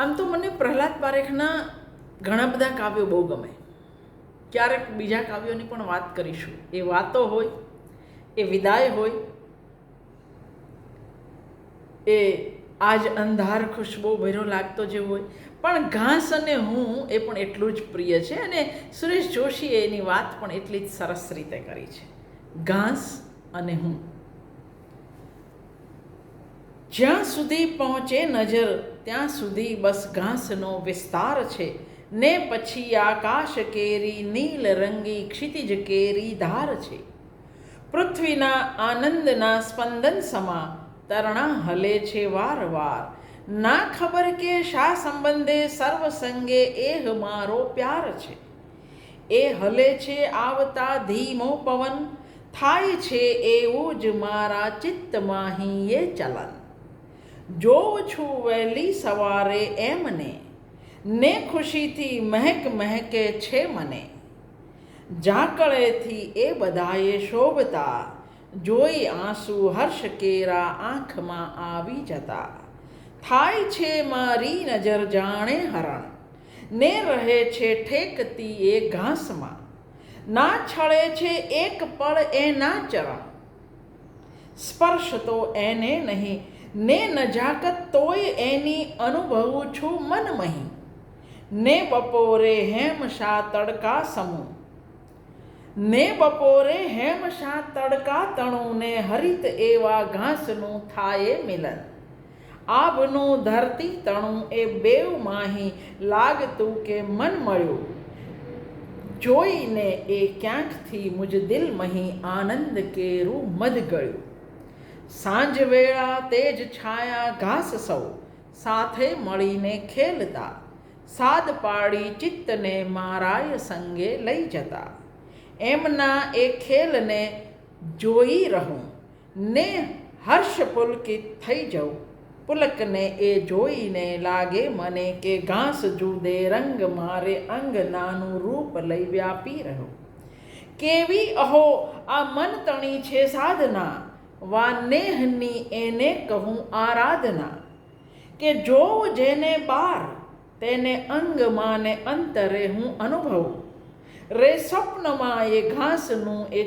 આમ તો મને પ્રહલાદ પારેખના ઘણા બધા કાવ્યો બહુ ગમે. ક્યારેક બીજા કાવ્યોની પણ વાત કરીશું. એ વાતો હોય, એ વિદાય હોય, એ આજ અંધાર ખુશ્બો ભર્યો લાગતો જે હોય. પણ ઘાસ અને હું એ પણ એટલું જ પ્રિય છે અને સુરેશ જોશીએ એની વાત પણ એટલી જ સરસ રીતે કરી છે. ઘાસ અને હું. જ્યાં સુધી પહોંચે નજર, ત્યાં સુધી બસ ઘાસનો વિસ્તાર છે. ને પછી આકાશ કેરી, નીલ રંગી ક્ષિતિજ કેરી ધાર છે. પૃથ્વીના આનંદના સ્પંદન સમા તરણા હલે છે વારવાર. ના ખબર કે શા સંબંધે સર્વ સંગે એહ મારો પ્યાર છે. એ હલે છે આવતા ધીમો પવન, થાય છે એવું જ મારા ચિત્તમાં એ ચલન. જોઉં છું વહેલી સવારે એમને ને ખુશીથી મહેક મહેકે છે મને. ઝાકળેથી એ બધાએ શોભતા, જોઈ આંસુ હર્ષ કેરા આંખમાં આવી જતા. થાય છે મારી નજર જાણે હરણ, ને રહે છે ઠેકતી એ ઘાસમાં. ના છળે છે એક પળ એના ચરણ, સ્પર્શ તો એને નહીં ને નજાકત તોય એની અનુભવું છું મનમહી. ને બપોરે હેમ શા તડકા સમૂહ ને બપોરે હેમ શા તડકા તણું ને હરિત એવા ઘાસનું થાય મિલન. આભનું ધરતી તણું એ બેવ માહી લાગતું કે મન મળ્યું. જોઈને એ ક્યાંકથી મુજ દિલ મહી આનંદ કેરું મધ ગળ્યું. સાંજ વેળા તેજ છાયા ઘાસ સૌ, સાથે મળીને ખેલતા. સાદ પાડી ચિત્તને મારાય સંગે લઈ જતા. એમના એ ખેલને જોઈ રહું. ને હર્ષ પુલકિત થઈ જવું પુલકને એ જોઈને લાગે મને કે ઘાસ જુદે રંગ મારે અંગ નાનું રૂપ લઈ વ્યાપી રહ્યું. કેવી અહો, આ મન તણી છે સાધના. વા નેહની એને કહું આરાધના કે જોવ જેને બાર, તેને અંગમાં ને અંતરે હું અનુભવું. રે સ્વપ્નમાં એ ઘાસનું એ,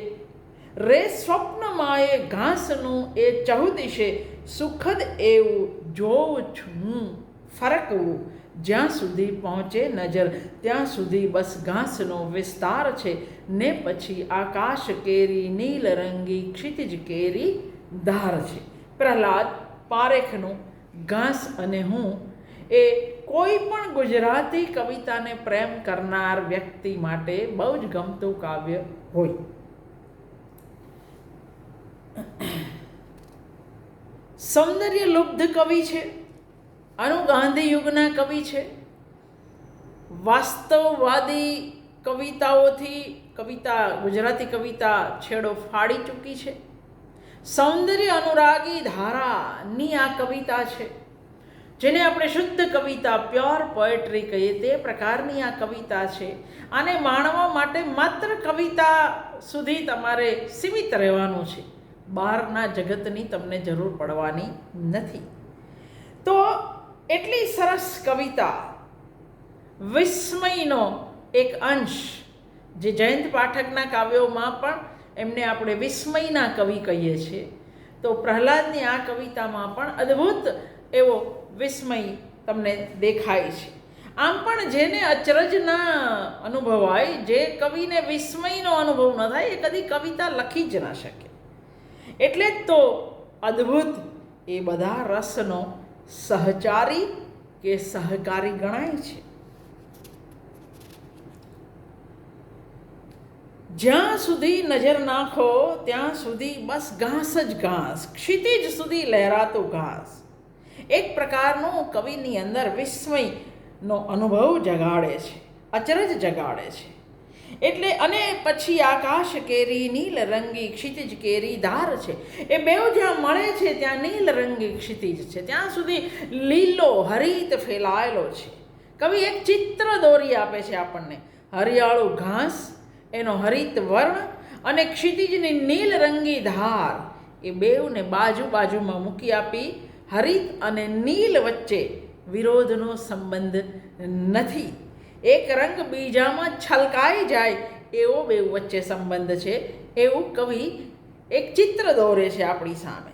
રે સ્વપ્નમાં એ ઘાસનું એ ચહુદિશે, સુખદ એવું જોઉં છું ફરકવું. જ્યાં સુધી પહોંચે નજર, ત્યાં સુધી બસ ઘાસનો વિસ્તાર છે. ને પછી આકાશ કેરી, નીલ રંગી, ક્ષિતિજ કેરી, ધાર છે. પ્રહલાદ પારેખનું ઘાસ અને હું એ કોઈ પણ ગુજરાતી કવિતાને પ્રેમ કરનાર વ્યક્તિ માટે બહુ જ ગમતું કાવ્ય હોય. સૌંદર્ય લુબ્ધ કવિ છે. અનુ ગાંધી યુગના કવિ છે. વાસ્તવવાદી કવિતાઓથી કવિતા, ગુજરાતી કવિતા છેડો ફાડી ચૂકી છે. સૌંદર્ય અનુરાગી ધારાની આ કવિતા છે. જેને આપણે શુદ્ધ કવિતા, પ્યોર પોએટ્રી કહીએ તે પ્રકારની આ કવિતા છે. આને માણવા માટે માત્ર કવિતા સુધી તમારે સીમિત રહેવાનું છે. બહારના જગતની તમને જરૂર પડવાની નથી. તો એટલી સરસ કવિતા વિસ્મયનો એક અંશ જે જયંત પાઠકના કાવ્યોમાં પણ એમને આપણે વિસ્મયના કવિ કહીએ છીએ. તો પ્રહલાદની આ કવિતામાં પણ અદ્ભુત એવો વિસ્મય તમને દેખાય છે. આમ પણ જેને અચરજ ના અનુભવાય જે કવિને વિસ્મયનો અનુભવ ન થાય, એ કદી કવિતા લખી જ ના શકે. એટલે જ તો અદ્ભુત એ બધા રસનો સહચારી કે સહકારી ગણાય છે. જ્યાં સુધી નજર નાખો, ત્યાં સુધી બસ ઘાસ જ ઘાસ, ક્ષિતિજ સુધી લહેરાતું ઘાસ. એક પ્રકારનું કવિની અંદર વિસ્મયનો અનુભવ જગાડે છે, અચરજ જગાડે છે. એટલે અને પછી આકાશ કેરી, નીલ રંગી ક્ષિતિજ કેરી ધાર છે. એ બેઉ જ્યાં મળે છે, ત્યાં નીલ રંગી ક્ષિતિજ છે. ત્યાં સુધી લીલો હરિત ફેલાયેલો છે. કવિ એક ચિત્ર દોરી આપે છે આપણને. હરિયાળું ઘાસ એનો હરિત વર્ણ અને ક્ષિતિજની નીલ રંગી ધાર એ બેવને બાજુ બાજુમાં મૂકી આપી હરિત અને નીલ વચ્ચે વિરોધનો સંબંધ નથી. એક રંગ બીજામાં છલકાઈ જાય એવો બેઉ વચ્ચે સંબંધ છે. એવું કવિ એક ચિત્ર દોરે છે આપણી સામે.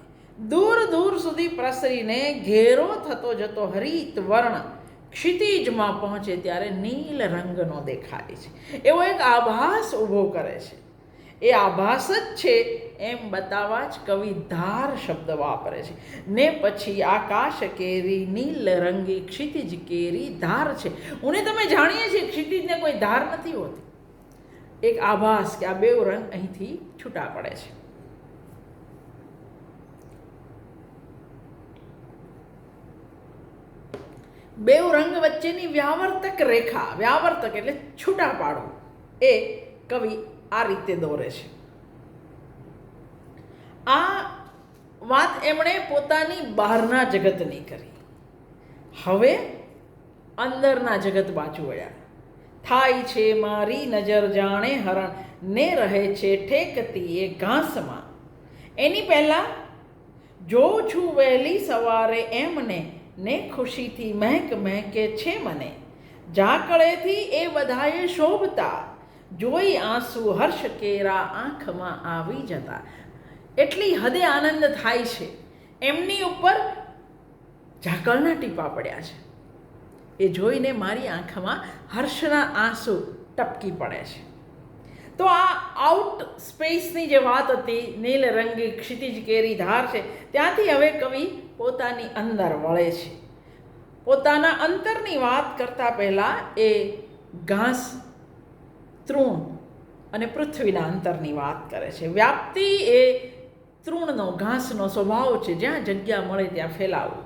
દૂર દૂર સુધી પ્રસરીને ઘેરો થતો જતો હરિત વર્ણ ક્ષિતિજમાં પહોંચે ત્યારે નીલ રંગનો દેખાય છે. એવો એક આભાસ ઊભો કરે છે. એ આભાસ જ છે એમ બતાવવા જ કવિ ધાર શબ્દ વાપરે છે. ને પછી આકાશ કેરી, નીલ રંગી, ક્ષિતિજ કેરી ધાર છે. ઉને તમે જાણીએ છીએ ક્ષિતિજને કોઈ ધાર નથી હોતી. એક આભાસ કે આ બેવ રંગ અહીંથી છૂટા પડે છે. બેવ રંગ વચ્ચેની વ્યાવર્તક રેખા, વ્યાવર્તક એટલે છૂટા પાડવું એ કવિ આ રીતે દોરે છે. આ વાત એમણે પોતાની બહારના જગતની કરી. હવે અંદરના જગત બાજુ વળ્યા. થાય છે મારી નજર જાણે હરણ, ને રહે છે ઠેકતી એ ઘાસમાં. એની પહેલાં જોઉં છું વહેલી સવારે એમને ને ખુશીથી મહેક મહેકે છે મને. ઝાકળેથી એ બધાએ શોભતા. જોઈ આંસુ હર્ષ કેરા આંખમાં આવી જતા. એટલી હદે આનંદ થાય છે. એમની ઉપર ઝાકળના ટીપા પડ્યા છે. એ જોઈને મારી આંખમાં હર્ષના આંસુ ટપકી પડે છે. તો આ આઉટ સ્પેસની જે વાત હતી, નીલ રંગી ક્ષિતિજ કેરી ધાર છે, ત્યાંથી હવે કવિ પોતાની અંદર વળે છે. પોતાના અંતરની વાત કરતાં પહેલાં એ ઘાસ, તૃણ અને પૃથ્વીના અંતરની વાત કરે છે. વ્યાપ્તિ એ તૃણનો, ઘાસનો સ્વભાવ છે. જ્યાં જગ્યા મળે ત્યાં ફેલાવવું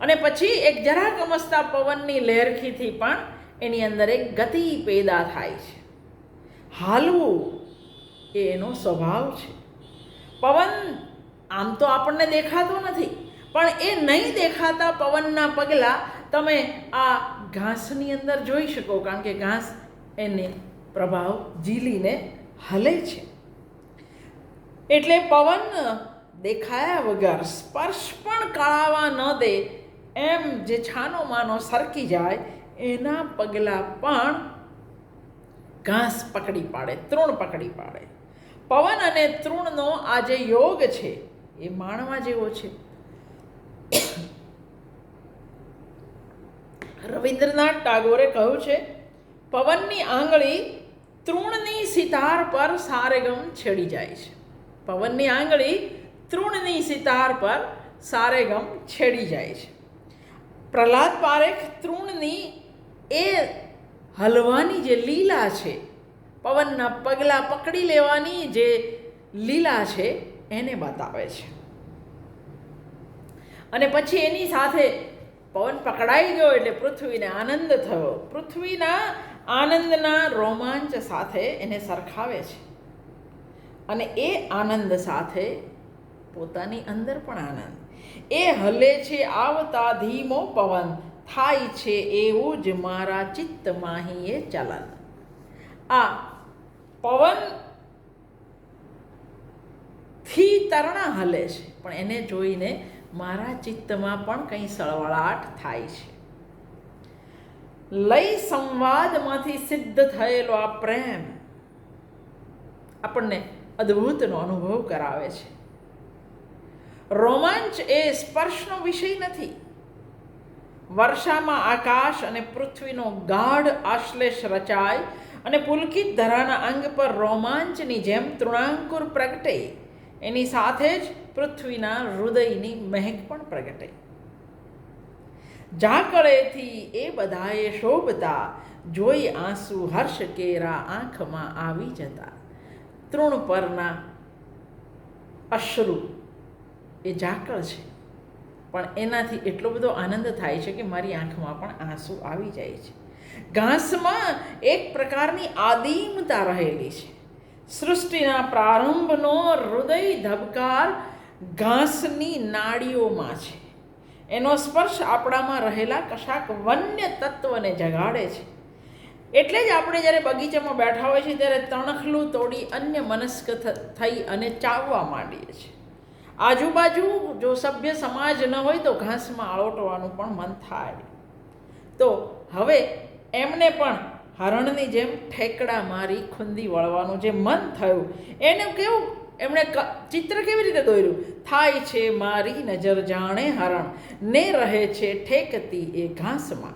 અને પછી એક જરા કમસતા પવનની લહેરખીથી પણ એની અંદર એક ગતિ પેદા થાય છે. હાલવું એ એનો સ્વભાવ છે. પવન આમ તો આપણને દેખાતો નથી, પણ એ નહીં દેખાતા પવનના પગલાં તમે આ ઘાસની અંદર જોઈ શકો, કારણ કે ઘાસ એને પ્રભાવ ઝીલીને હલે છે. એટલે પવન દેખાયા વગર સ્પર્શ પણ કળાવા ન દે, એમ જે છાનો માનો સરકી જાય, એના પગલાં પણ ઘાસ પકડી પાડે, તૃણ પકડી પાડે. પવન અને તૃણનો આ જે યોગ છે, એ માણવા જેવો છે. રવિન્દ્રનાથ ટાગોરે કહ્યું છે, પવનની આંગળી તૃણની સિતાર પર સારેગમ છેડી જાય છે. પવનની આંગળી તૃણની સિતાર પર સારેગમ છેડી જાય છે. પ્રહલાદ પારેખ તૃણની એ હલવાની જે લીલા છે, પવનના પગલાં પકડી લેવાની જે લીલા છે, એને બતાવે છે. અને પછી એની સાથે પવન પકડાઈ ગયો એટલે પૃથ્વીને આનંદ થયો. પૃથ્વીના આનંદના રોમાંચ સાથે એને સરખાવે છે. અને એ આનંદ સાથે પોતાની અંદર પણ આનંદ. એ હલે છે આવતા ધીમો પવન. થાય છે એવું જ મારા ચિત્તમાં એ ચલન. આ પવનથી તરણા હલે છે, પણ એને જોઈને મારા ચિત્તમાં પણ કંઈ સળવળાટ થાય છે. લય સંવાદમાંથી સિદ્ધ થયેલો આ પ્રેમ આપણને અદ્ભુતનો અનુભવ કરાવે છે. રોમાંચ એ સ્પર્શનો વિષય નથી. વર્ષામાં આકાશ અને પૃથ્વીનો ગાઢ આશ્લેષ રચાય અને પુલકિત ધરાના અંગ પર રોમાંચની જેમ તૃણાંકુર પ્રગટે. એની સાથે જ પૃથ્વીના હૃદયની મહેક પણ પ્રગટે. ઝાકળેથી એ બધાએ શોભતા, જોઈ આંસુ હર્ષ કેરા આંખમાં આવી જતા. તૃણ પરના અશ્રુ એ ઝાકળ છે. પણ એનાથી એટલો બધો આનંદ થાય છે કે મારી આંખમાં પણ આંસુ આવી જાય છે. ઘાસમાં એક પ્રકારની આદિમતા રહેલી છે. સૃષ્ટિના પ્રારંભનો હૃદય ધબકાર ઘાસની નાડીઓમાં છે. એનો સ્પર્શ આપણામાં રહેલા કશાક વન્ય તત્વને જગાડે છે. એટલે જ આપણે જ્યારે બગીચામાં બેઠા હોઈએ છીએ ત્યારે તણખલું તોડી અન્ય મનસ્ક થઈ અને ચાવવા માંડીએ છીએ. આજુબાજુ જો સભ્ય સમાજ ન હોય તો ઘાસમાં આળોટવાનું પણ મન થાય. તો હવે એમને પણ હરણની જેમ ઠેકડા મારી ખુંદી વળવાનું જે મન થયું, એને કેવું? એમણે ચિત્ર કેવી રીતે દોર્યું? થાય છે મારી નજર જાણે હરણ, ને રહે છે ઠેકતી એ ઘાસમાં.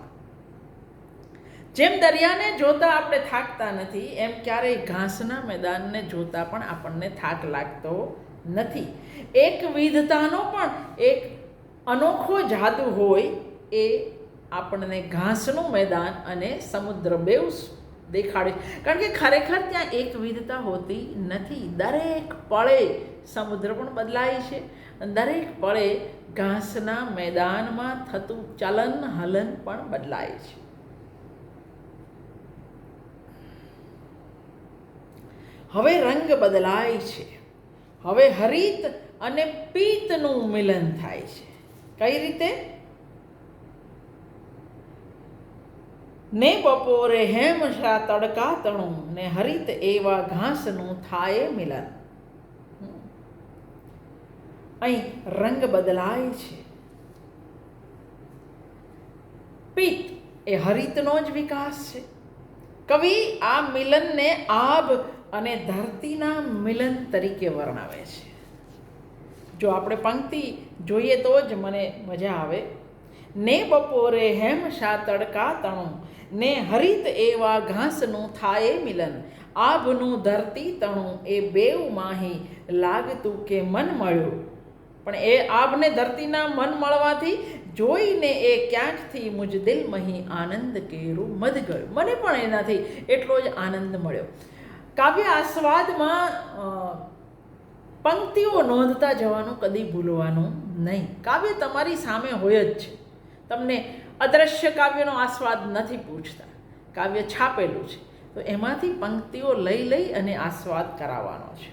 જેમ દરિયાને જોતા આપણે થાકતા નથી, એમ ક્યારેય ઘાસના મેદાનને જોતા પણ આપણને થાક લાગતો નથી. એક વિધતાનો પણ એક અનોખો જાદુ હોય એ આપણને ઘાસનું મેદાન અને સમુદ્ર બેઉ દેખાડે. કારણ કે ખરેખર ત્યાં એક વિધતા હોતી નથી. દરેક પળે સમુદ્ર પણ બદલાય છે. દરેક પળે ઘાસના મેદાનમાં થતું ચલન હલન પણ બદલાય છે. હવે રંગ બદલાય છે. હવે હરિત અને પિત્તનું મિલન થાય છે. કઈ રીતે? ને બપોરે હેમશા તડકા તણું ને હરિત એવા ઘાસનું થાય મિલન. અહીં રંગ બદલાય છે. પિત્ત એ હરિતનો જ વિકાસ છે. કવિ આ મિલનને આભ અને ધરતીના મિલન તરીકે વર્ણવે છે. જો આપણે પંક્તિ જોઈએ તો જ મને મજા આવે. ને બપોરે હેમ શા તડકા તણું? ને હરિત એવા ઘાસનું થાય મિલન? આભનું ધરતી તણું એ બેઉ માહી લાગતું કે મન મળ્યું? પણ એ આભને ધરતીના મન મળવાથી જોઈને એ ક્યાંકથી મુજ દિલમહી આનંદ કેરું મધ ગયું. મને પણ એનાથી એટલો જ આનંદ મળ્યો. કાવ્ય આસ્વાદમાં પંક્તિઓ નોંધતા જવાનું કદી ભૂલવાનું નહીં. કાવ્ય તમારી સામે હોય જ છે. તમને અદ્રશ્ય કાવ્યનો આસ્વાદ નથી પૂછતા. કાવ્ય છાપેલું છે. તો એમાંથી પંક્તિઓ લઈ લઈ અને આસ્વાદ કરાવવાનો છે.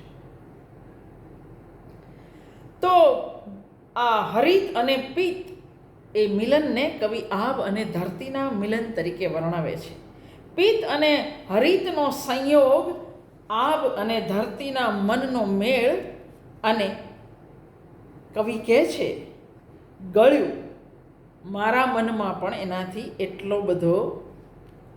તો આ હરિત અને પિત્ત એ મિલનને કવિ આબ અને ધરતીના મિલન તરીકે વર્ણવે છે. પિત્ત અને હરિતનો સંયોગ આબ અને ધરતીના મનનો મેળ અને કવિ કહે છે, ગળ્યું મારા મનમાં પણ એનાથી એટલો બધો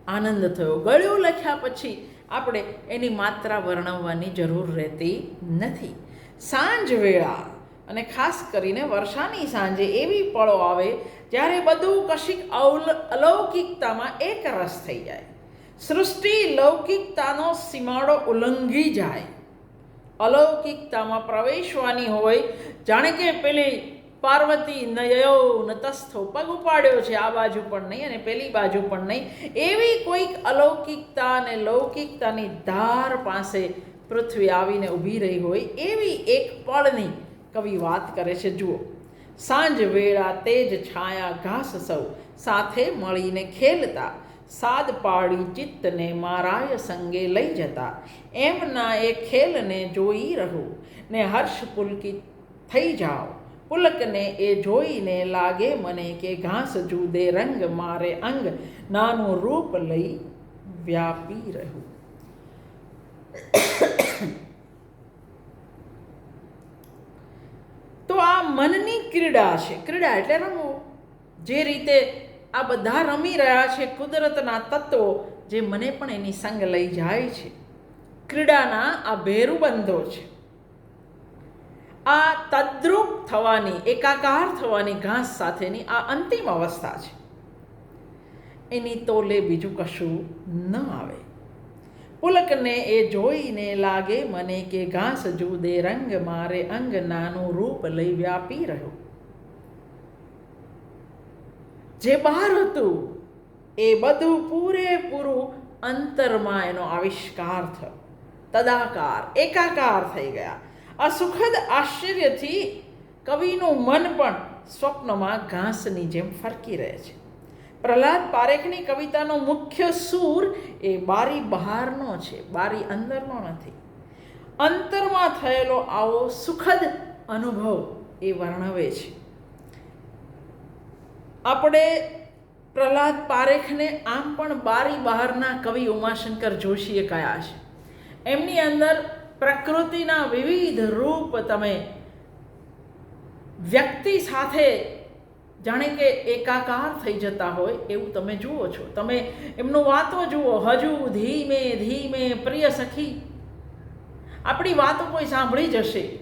આનંદ થયો. ગળ્યું લખ્યા પછી આપણે એની માત્રા વર્ણવવાની જરૂર રહેતી નથી. સાંજ વેળા અને ખાસ કરીને વર્ષાની સાંજે એવી પળો આવે જ્યારે બધું કશીક અવલ, અલૌકિકતામાં એક રસ થઈ જાય. સૃષ્ટિ લૌકિકતાનો સીમાડો ઉલ્લંઘી જાય. અલૌકિકતામાં પ્રવેશવાની હોય, જાણે કે પેલી પાર્વતી નયો નતસ્થો પગ ઉપાડ્યો છે, આ બાજુ પણ નહીં અને પેલી બાજુ પણ નહીં. એવી કોઈક અલૌકિકતા અને લૌકિકતાની ધાર પાસે પૃથ્વી આવીને ઊભી રહી હોય, એવી એક પળની કવિ વાત કરે છે, જુઓ. સાંજ વેળા તેજ છાયા ઘાસ સૌ સાથે મળીને ખેલતા સાદ પાડી ચિત્તને મારાય સંગે લઈ જતા. એમના એ ખેલને જોઈ રહો ને હર્ષ પુલકિત થઈ જાઓ. પુલકને એ જોઈને લાગે મને કે ઘાસ જુદે રંગ મારે અંગ નાનું રૂપ લઈ વ્યાપી રહ્યું. તો આ મનની ક્રીડા છે. ક્રીડા એટલે રમવું જે રીતે આ બધા રમી રહ્યા છે કુદરતના તત્વો જે મને પણ એની સંગ લઈ જાય છે. ક્રીડાના આ ભેરુબંધો છે. આ તદ્રુપ થવાની, એકાકાર થવાની ઘાસ સાથેની આ અંતિમ અવસ્થા છે. એની તોલે બીજું કશું ન આવે. પુલકને એ જોઈને લાગે મને કે ઘાસ જુદે રંગ મારે અંગ નાનું રૂપ લઈ વ્યાપી રહ્યું. જે બહાર હતું, એ બધું પૂરેપૂરું અંતરમાં એનો આવિષ્કાર થયો. તદાકાર, એકાકાર થઈ ગયા. આ સુખદ આશ્ચર્યથી કવિનું મન પણ સ્વપ્નમાં ઘાસની જેમ ફરકી રહે છે. પ્રહલાદ પારેખની કવિતાનો મુખ્ય સૂર એ બારી બહારનો છે, બારી અંદરનો નથી. અંતરમાં થયેલો આવો સુખદ અનુભવ એ વર્ણવે છે. આપણે પ્રહલાદ પારેખને આમ પણ બારી બહારના કવિ ઉમાશંકર જોશીએ કયા છે? એમની અંદર પ્રકૃતિના વિવિધ રૂપ તમે વ્યક્તિ સાથે જાણે કે એકાકાર થઈ જતા હોય એવું તમે જુઓ છો. તમે એમનું વાતો જુઓ, હજુ ધીમે ધીમે, પ્રિય સખી. આપણી વાતો કોઈ સાંભળી જશે.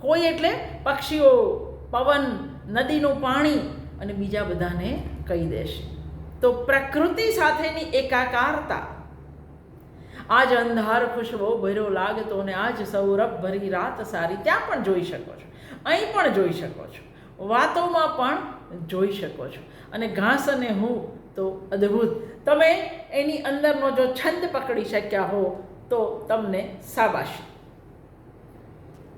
કોઈ એટલે પક્ષીઓ, પવન, નદીનું પાણી અને બીજા બધાને કહી દેશે. તો પ્રકૃતિ સાથેની એકાકારતા. આજ અંધાર ખુશવો ભર્યો લાગતો ને આજ સૌરભ ભરી રાત સારી ત્યાં પણ જોઈ શકો છો. અહીં પણ જોઈ શકો છો. વાતોમાં પણ જોઈ શકો છો. અને ઘાસ અને હું તો અદ્ભુત. તમે એની અંદરનો જો છંદ પકડી શક્યા હો તો તમને શાબાશી.